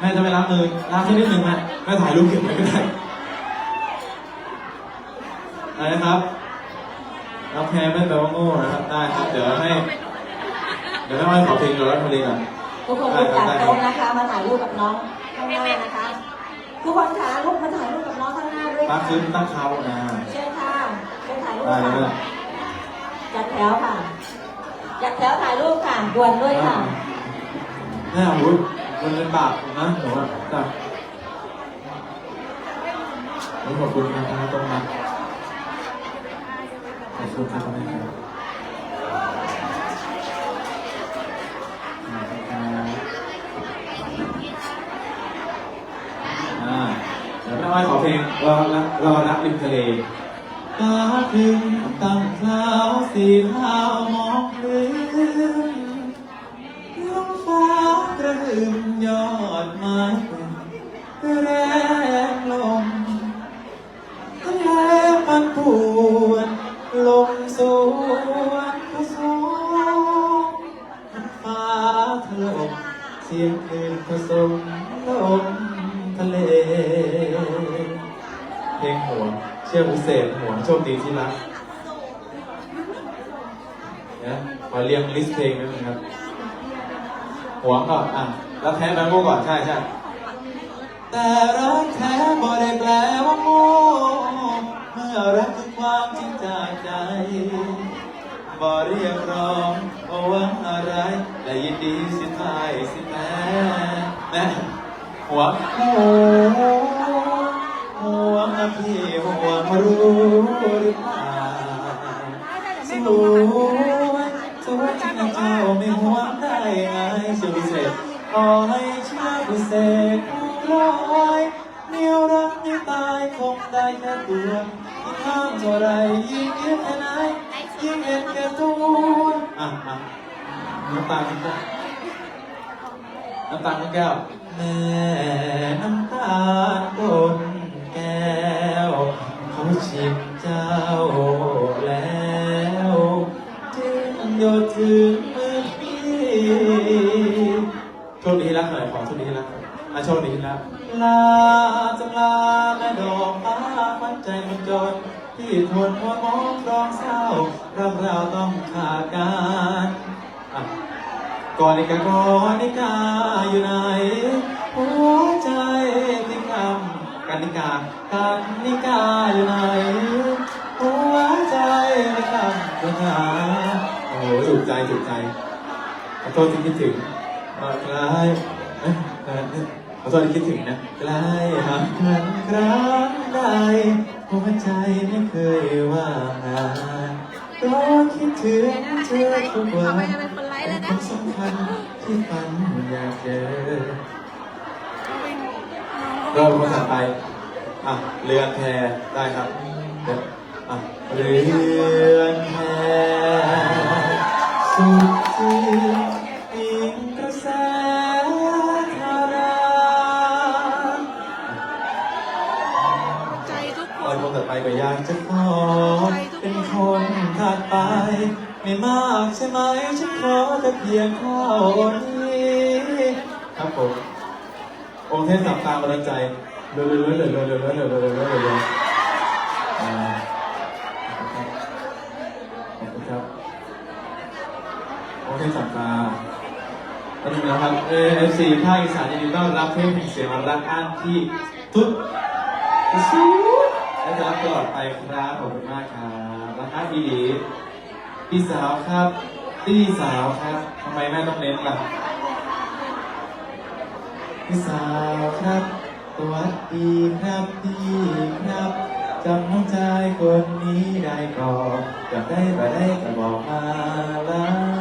แม่จะไม่ล้างมือล้างแค่นิดนึงแม่แม่ถ่ายรูปเก็บไว้ก็ได้อะไรนะครับรับแพ้ไม่แปลว่าโง่นะครับได้ครับเดี๋ยวให้เดี๋ยวแม่ไม่ขอเพลงเราแล้วเพลงอะทุกคนลุกจากโต๊ะนะคะ มาถ่ายรูปกับน้องข้างหน้านะคะทุกคนคะลุกมาถ่ายรูปกับน้องข้างหน้าด้วยตั้งค่ะคืนตั้งเขานะเชิญค่ะเชิญถ่ายรูปได้เลยค่ะจัดแถวค่ะจัดแถวถ่ายรูปค่ะด่วนด้วยค่ะแม่อาวุธ มันเป็นบาปนะหนูว่าจ้ะขอบคุณนะครับตรงนั้นขอบคุณครับแม่ครับอ่าเดี๋ยวแม่อ้อยขอเพลงรอรักรอรักริมทะเลตาถึงตั้งคราวสีเท้ามองคลื่นลมากระหึ่มยอดไม้แรงลมทะเลมันปวนลมสวนผสมฟ้าถล่มเสียงคลื่นผสมลมทะเล เพลงหัวงเชื่อวิเศษหัวงโชคดีที่รักนะขอเรียงลิสต์เพลงนิดนึงครับ หัวงก่อนอะแล้วแท้แบงโก้ก่อนใช่ใช่แต่รักแท้บ่ได้แปลว่าโง่เมื่อรักคือความจริงจากใจบ่เรียกร้องบ่หวังอะไรแต่ยินดีสิทายสิแม่แม่หัวง ขอให้เชื่อพิเศษร้อยเหนียวรักไม่ตายคงได้แค่ตัวยิ่งห้ามเท่าไรยิ่งเย็นแค่ไหนยิ่งเห็นแก่ตัวอะอะน้ำตาลน้ำตาลน้ำตาลน้ำแก้วแม่น้ำตาลบนแก้วเขาชิมเจ้าแล้วจึงโยถึง ชคดีที่รักหน่อยขอโชคดีที่รักอะโชคดีที่รักลาจงลาแม่ดอกฟ้ามันใจมันจนที่ทนหัวมองร้องเศร้ารับเราต้องขาดกันอะก่อนนิกาก่อนนิกาอยู่ไหนหัวใจที่คำกันนิกากันนิกาอยู่ไหนหัวใจที่คำกันหาโอ้โหถูกใจถูกใจขอโทษที่คิดถึง ใกล้เอ้ยเอ้ยขอโทษที่คิดถึงนะใกล้หากันครั้งใดหัวใจไม่เคยว่างงานรอคิดถึงเธอทุกวันเป็นคนไลฟ์แล้วนะความสำคัญที่ฝันอยากเจอเราภาษาไทยอะเรือนแพได้ครับเดี๋ยวอะเรือนแพสุดที่ ไม่มากใช่ไหมฉันขอแต่เพียงเท่านี้ครับผมองค์เทพสับตามบันดาลใจเร็วๆเร็วๆเร็วๆเร็วๆเร็วๆเร็วๆเร็วๆเร็วๆเร็วๆอ่าขอบคุณครับองค์เทพสับตาตอนนี้นะครับ AFC ภาคอีสานยินดีต้อนรับเทพแห่งเสียงรักอันที่ทุกสู้และจะรักตลอดไปครับขอบคุณมากครับรักอันดีดี พี่สาวครับพี่สาวครับทำไมแม่ต้องเน้นล่ะพี่สาวครับสวัสดีครับพี่ครับจำน้องชายคนนี้ได้ก่อนอยากได้ไปได้ก็บอกมาแล้ว